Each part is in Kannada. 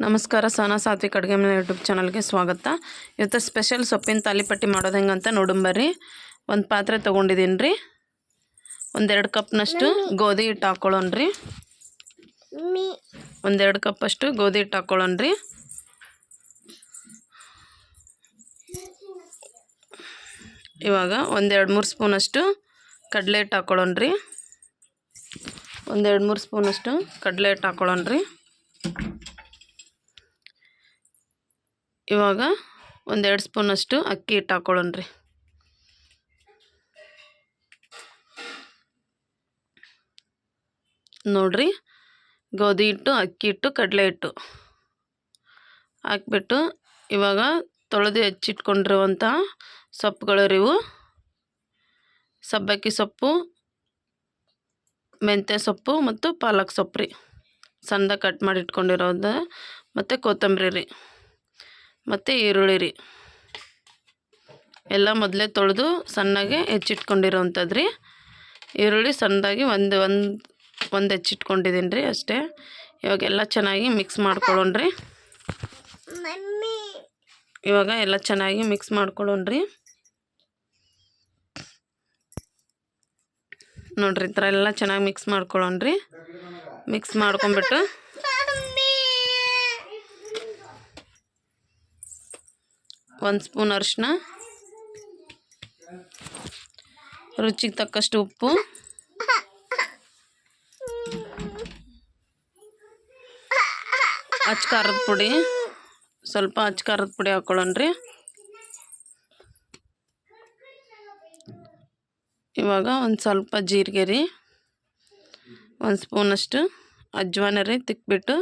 ನಮಸ್ಕಾರ ಸೋನಾ ಸಾತ್ವಿಕ ಅಡುಗೆ ಮನೆ ಯೂಟ್ಯೂಬ್ ಚಾನಲ್ಗೆ ಸ್ವಾಗತ. ಇವತ್ತು ಸ್ಪೆಷಲ್ ಸೊಪ್ಪಿನ ತಾಲಿಪಟ್ಟಿ ಮಾಡೋದು ಹೆಂಗಂತ ನೋಡುಂಬರ್ರಿ ಒಂದು ಪಾತ್ರೆ ತೊಗೊಂಡಿದ್ದೀನಿ ರೀ ಒಂದೆರಡು ಕಪ್ನಷ್ಟು ಗೋಧಿ ಹಿಟ್ಟು ಹಾಕ್ಕೊಳ್ಳೋಣ ರೀ ಮೀ ಒಂದೆರಡು ಕಪ್ಪಷ್ಟು ಗೋಧಿ ಹಿಟ್ಟು ಹಾಕ್ಕೊಳ್ಳೋಣ ರೀ ಇವಾಗ ಒಂದೆರಡು ಮೂರು ಸ್ಪೂನಷ್ಟು ಕಡಲೆ ಹಿಟ್ಟು ಹಾಕ್ಕೊಳ್ಳೋಣ ರೀ ಒಂದೆರಡು ಮೂರು ಸ್ಪೂನಷ್ಟು ಕಡಲೆ ಹಿಟ್ಟು ಹಾಕ್ಕೊಳ್ಳೋಣ ಇವಾಗ ಒಂದೆರಡು ಸ್ಪೂನಷ್ಟು ಅಕ್ಕಿ ಹಿಟ್ಟು ಹಾಕ್ಕೊಳ್ಳೋಣ ರೀ. ನೋಡಿರಿ, ಗೋಧಿ ಹಿಟ್ಟು, ಅಕ್ಕಿ ಹಿಟ್ಟು, ಕಡಲೆ ಹಿಟ್ಟು ಹಾಕ್ಬಿಟ್ಟು ಇವಾಗ ತೊಳೆದು ಹೆಚ್ಚಿಟ್ಕೊಂಡಿರುವಂಥ ಸೊಪ್ಪುಗಳು ರೀವು ಸಬ್ಬಕ್ಕಿ ಸೊಪ್ಪು, ಮೆಂತ್ಯ ಸೊಪ್ಪು ಮತ್ತು ಪಾಲಕ್ ಸೊಪ್ಪು ರೀ. ಸಣ್ಣದಾಗಿ ಕಟ್ ಮಾಡಿ ಇಟ್ಕೊಂಡಿರೋದು ಮತ್ತು ಕೊತ್ತಂಬರಿ ರೀ. ಮತ್ತು ಈರುಳ್ಳಿ ರೀ. ಎಲ್ಲ ಮೊದಲೇ ತೊಳೆದು ಸಣ್ಣಗೆ ಹೆಚ್ಚಿಟ್ಕೊಂಡಿರೋವಂಥದ್ದು ರೀ. ಈರುಳ್ಳಿ ಸಣ್ಣದಾಗಿ ಒಂದು ಒಂದು ಒಂದು ಹೆಚ್ಚಿಟ್ಕೊಂಡಿದ್ದೀನಿ ರೀ ಅಷ್ಟೇ. ಇವಾಗ ಎಲ್ಲ ಚೆನ್ನಾಗಿ ಮಿಕ್ಸ್ ಮಾಡ್ಕೊಳ್ಳೋಣ ರೀ. ಮಮ್ಮಿ. ಇವಾಗ ಎಲ್ಲ ಚೆನ್ನಾಗಿ ಮಿಕ್ಸ್ ಮಾಡ್ಕೊಳ್ಳೋಣ ರೀ. ನೋಡ್ರಿ ಈ ಥರ ಎಲ್ಲ ಚೆನ್ನಾಗಿ ಮಿಕ್ಸ್ ಮಾಡ್ಕೊಳ್ಳೋಣ ರೀ. ಮಿಕ್ಸ್ ಮಾಡ್ಕೊಂಬಿಟ್ಟು ಒಂದು ಸ್ಪೂನ್ ಅರಿಶಿನ ರುಚಿಗೆ ತಕ್ಕಷ್ಟು ಉಪ್ಪು, ಅಚ್ಚ ಖಾರದ ಪುಡಿ, ಸ್ವಲ್ಪ ಅಚ್ಚ ಖಾರದ ಪುಡಿ ಹಾಕ್ಕೊಳ್ಳೋಣ್ರಿ ಇವಾಗ ಒಂದು ಸ್ವಲ್ಪ ಜೀರಿಗೆ ರೀ, ಒಂದು ಸ್ಪೂನಷ್ಟು ಅಜ್ವಾನ ರೀ, ತಿಕ್ಬಿಟ್ಟು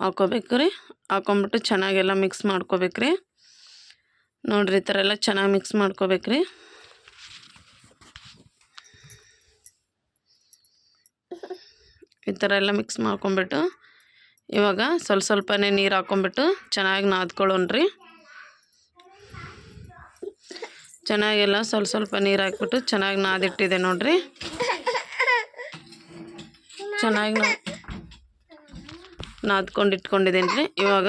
ಹಾಕೋಬೇಕು ರೀ. ಹಾಕೊಂಬಿಟ್ಟು ಚೆನ್ನಾಗೆಲ್ಲ ಮಿಕ್ಸ್ ಮಾಡ್ಕೋಬೇಕು ರೀ. ನೋಡ್ರಿ, ಈ ಥರ ಎಲ್ಲ ಚೆನ್ನಾಗಿ ಮಿಕ್ಸ್ ಮಾಡ್ಕೋಬೇಕ್ರಿ. ಈ ಥರ ಎಲ್ಲ ಮಿಕ್ಸ್ ಮಾಡ್ಕೊಂಬಿಟ್ಟು ಇವಾಗ ಸ್ವಲ್ಪ ಸ್ವಲ್ಪನೇ ನೀರು ಹಾಕ್ಕೊಂಬಿಟ್ಟು ಚೆನ್ನಾಗಿ ನಾದ್ಕೊಳ್ಳೋಣ್ರಿ. ಚೆನ್ನಾಗೆಲ್ಲ ಸ್ವಲ್ಪ ಸ್ವಲ್ಪ ನೀರು ಹಾಕ್ಬಿಟ್ಟು ಚೆನ್ನಾಗಿ ನಾದಿಟ್ಟಿದೆ ನೋಡ್ರಿ. ಚೆನ್ನಾಗಿ ನಾ ನಾದ್ಕೊಂಡು ಇಟ್ಕೊಂಡಿದ್ದೀನಿ ರೀ ಇವಾಗ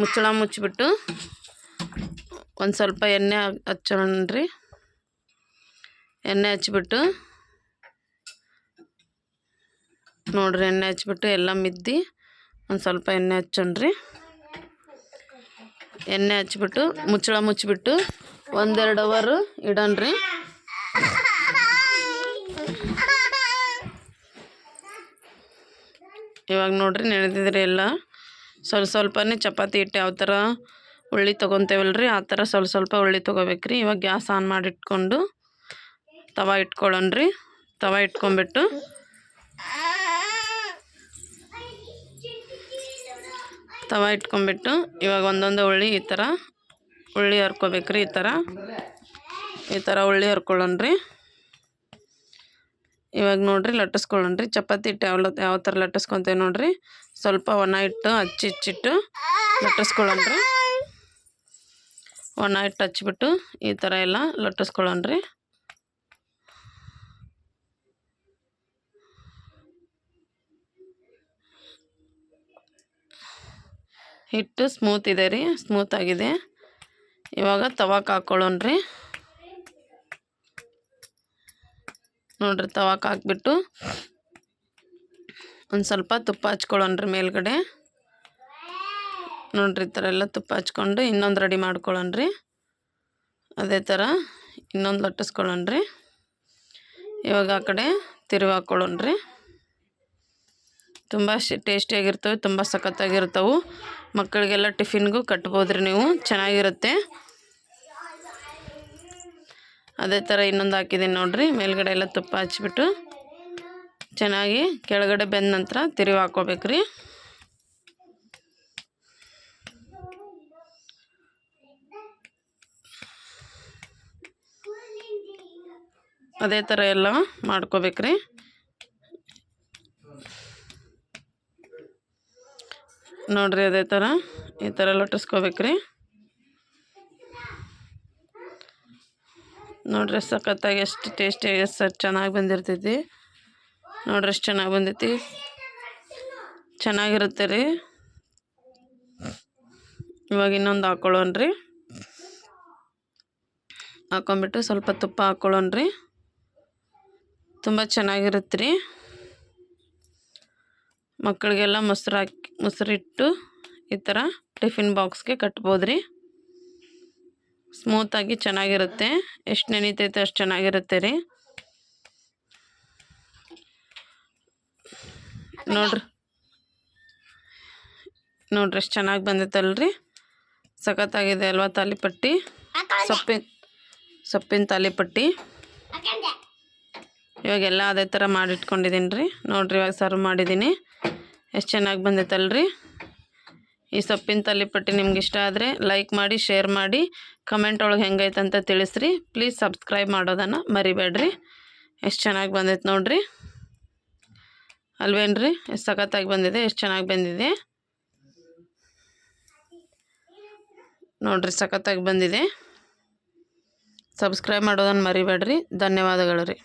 ಮುಚ್ಚಳ ಮುಚ್ಚಿಬಿಟ್ಟು ಒಂದು ಸ್ವಲ್ಪ ಎಣ್ಣೆ ಹಚ್ಚೋಣ ರೀ ಎಣ್ಣೆ ಹಚ್ಬಿಟ್ಟು ನೋಡ್ರಿ ಎಣ್ಣೆ ಹಚ್ಬಿಟ್ಟು ಎಲ್ಲ ಮಿದ್ದಿ ಒಂದು ಸ್ವಲ್ಪ ಎಣ್ಣೆ ಹಚ್ಚೋಣ್ರಿ. ಎಣ್ಣೆ ಹಚ್ಬಿಟ್ಟು ಮುಚ್ಚಳ ಮುಚ್ಚಿಬಿಟ್ಟು ಒಂದೆರಡು ಅವರು ಇಡೋಣ್ರಿ. ಇವಾಗ ನೋಡ್ರಿ ನೆನೆದಿದ್ರಿ ಎಲ್ಲ. ಸ್ವಲ್ಪ ಸ್ವಲ್ಪನೇ ಚಪಾತಿ ಹಿಟ್ಟು ಯಾವ ಥರ ಉಳ್ಳಿ ತೊಗೊತೇವಲ್ರಿ? ಆ ಥರ ಸ್ವಲ್ಪ ಸ್ವಲ್ಪ ಉಳ್ಳಿ ತೊಗೋಬೇಕ್ರಿ. ಇವಾಗ ಗ್ಯಾಸ್ ಆನ್ ಮಾಡಿಟ್ಕೊಂಡು ತವ ತವಾ ರೀ ತವ ಇಟ್ಕೊಂಬಿಟ್ಟು ತವ ಇಟ್ಕೊಂಬಿಟ್ಟು ಇವಾಗ ಒಂದೊಂದು ಉಳ್ಳಿ ಈ ಥರ ಉಳ್ಳಿ ಹರ್ಕೋಬೇಕ್ರಿ ಈ ಥರ. ಈ ಥರ ಉಳ್ಳಿ ಹರ್ಕೊಳ್ಳೋಣ್ರಿ. ಇವಾಗ ನೋಡ್ರಿ ಲಟ್ಟಿಸ್ಕೊಳ್ಳೋಣ್ರಿ. ಚಪಾತಿ ಹಿಟ್ಟು ಯಾವ ಯಾವ ಥರ ಲಟ್ಟಿಸ್ಕೊತೇವೆ ನೋಡ್ರಿ. ಸ್ವಲ್ಪ ಒಣ ಇಟ್ಟು ಹಚ್ಚಿಚ್ಚಿಟ್ಟು ಲಟ್ಟಿಸ್ಕೊಳ್ಳೋಣ್ರಿ. ಒಣ ಹಿಟ್ಟು ಹಚ್ಬಿಟ್ಟು ಈ ಥರ ಎಲ್ಲ ಲಟ್ಟಿಸ್ಕೊಳ್ಳೋಣ ರೀ ಹಿಟ್ಟು ಸ್ಮೂತ್ ಇದೆ ರೀ, ಸ್ಮೂತ್ ಆಗಿದೆ. ಇವಾಗ ತವಾಕ್ ಹಾಕ್ಕೊಳ್ಳೋಣ್ರಿ. ನೋಡ್ರಿ, ತವಾಕ್ ಹಾಕ್ಬಿಟ್ಟು ಒಂದು ಸ್ವಲ್ಪ ತುಪ್ಪ ಹಚ್ಕೊಳ್ಳೋಣ ರೀ ಮೇಲ್ಗಡೆ. ನೋಡ್ರಿ, ಈ ಥರ ಎಲ್ಲ ತುಪ್ಪ ಹಚ್ಕೊಂಡು ಇನ್ನೊಂದು ರೆಡಿ ಮಾಡ್ಕೊಳ್ಳೋಣ ರೀ ಅದೇ ಥರ ಇನ್ನೊಂದು ಲಟ್ಟಿಸ್ಕೊಳ್ಳೋಣ ರೀ ಇವಾಗ ಆ ಕಡೆ ತಿರುಗಿ ಹಾಕ್ಕೊಳ್ಳೋಣ್ರಿ ತುಂಬ ಟೇಸ್ಟಿಯಾಗಿರ್ತವೆ ತುಂಬ ಸಖತ್ತಾಗಿರ್ತವೆ ಮಕ್ಕಳಿಗೆಲ್ಲ ಟಿಫಿನ್ಗೂ ಕಟ್ಬೋದ್ರಿ ನೀವು, ಚೆನ್ನಾಗಿರುತ್ತೆ. ಅದೇ ಥರ ಇನ್ನೊಂದು ಹಾಕಿದ್ದೀನಿ ನೋಡಿರಿ, ಮೇಲ್ಗಡೆ ಎಲ್ಲ ತುಪ್ಪ ಹಚ್ಬಿಟ್ಟು ಚೆನ್ನಾಗಿ ಕೆಳಗಡೆ ಬೆಂದ ನಂತರ ತಿರುವಿ ಹಾಕ್ಕೋಬೇಕು ಅದೇ ಥರ ಎಲ್ಲ ಮಾಡ್ಕೋಬೇಕ್ರಿ. ನೋಡ್ರಿ ಅದೇ ಥರ ಈ ಥರ ಲೊಟ್ಟಿಸ್ಕೋಬೇಕ್ರಿ ನೋಡ್ರಿ ಸಖತ್ತಾಗಿ ಎಷ್ಟು ಟೇಸ್ಟಿಯಾಗಿ ಎಷ್ಟು ಚೆನ್ನಾಗಿ ಬಂದಿರ್ತೈತಿ. ನೋಡ್ರಿ ಎಷ್ಟು ಚೆನ್ನಾಗಿ ಬಂದೈತಿ. ಚೆನ್ನಾಗಿರುತ್ತೆ ರೀ. ಇವಾಗ ಇನ್ನೊಂದು ಹಾಕ್ಕೊಳ್ಳೋಣ್ರಿ ಹಾಕೊಂಬಿಟ್ಟು ಸ್ವಲ್ಪ ತುಪ್ಪ ಹಾಕ್ಕೊಳ್ಳೋಣ್ರಿ ತುಂಬ ಚೆನ್ನಾಗಿರುತ್ತೆ ರೀ ಮಕ್ಕಳಿಗೆಲ್ಲ ಮೊಸರು ಹಾಕಿ, ಮೊಸರಿಟ್ಟು ಈ ಥರ ಟಿಫಿನ್ ಬಾಕ್ಸ್ಗೆ ಕಟ್ಬೋದು ರೀ ಸ್ಮೂತಾಗಿ ಚೆನ್ನಾಗಿರುತ್ತೆ. ಎಷ್ಟು ನೆನೀತೈತೆ ಅಷ್ಟು ಚೆನ್ನಾಗಿರುತ್ತೆ ರೀ. ನೋಡ್ರಿ. ನೋಡ್ರಿ ಎಷ್ಟು ಚೆನ್ನಾಗಿ ಬಂದೈತಲ್ರಿ ಸಖತ್ತಾಗಿದೆ ಅಲ್ವಾ ತಾಲಿಪಟ್ಟಿ? ಸೊಪ್ಪಿನ ಸೊಪ್ಪಿನ ತಾಲಿಪಟ್ಟಿ. ಇವಾಗೆಲ್ಲ ಅದೇ ಥರ ಮಾಡಿಟ್ಕೊಂಡಿದ್ದೀನಿ ರೀ ನೋಡಿರಿ ಇವಾಗ ಸರ್ವ್ ಮಾಡಿದ್ದೀನಿ. ಎಷ್ಟು ಚೆನ್ನಾಗಿ ಬಂದೈತಲ್ರಿ ಈ ಸೊಪ್ಪಿನ ತಲೆಪಟ್ಟಿ ನಿಮ್ಗೆ ಇಷ್ಟ ಆದರೆ ಲೈಕ್ ಮಾಡಿ ಶೇರ್ ಮಾಡಿ ಕಮೆಂಟ್ ಒಳಗೆ ಹೆಂಗೈತೆ ಅಂತ ತಿಳಿಸ್ರಿ. ಪ್ಲೀಸ್ ಸಬ್ಸ್ಕ್ರೈಬ್ ಮಾಡೋದನ್ನು ಮರಿಬೇಡ್ರಿ. ಎಷ್ಟು ಚೆನ್ನಾಗಿ ಬಂದೈತೆ ನೋಡಿರಿ. ಅಲ್ವೇನ್ರಿ? ಎಷ್ಟು ಸಖತ್ತಾಗಿ ಬಂದಿದೆ, ಎಷ್ಟು ಚೆನ್ನಾಗಿ ಬಂದಿದೆ. ನೋಡಿರಿ ಸಖತ್ತಾಗಿ ಬಂದಿದೆ. ಸಬ್ಸ್ಕ್ರೈಬ್ ಮಾಡೋದನ್ನು ಮರಿಬೇಡ್ರಿ. ಧನ್ಯವಾದಗಳು ರೀ.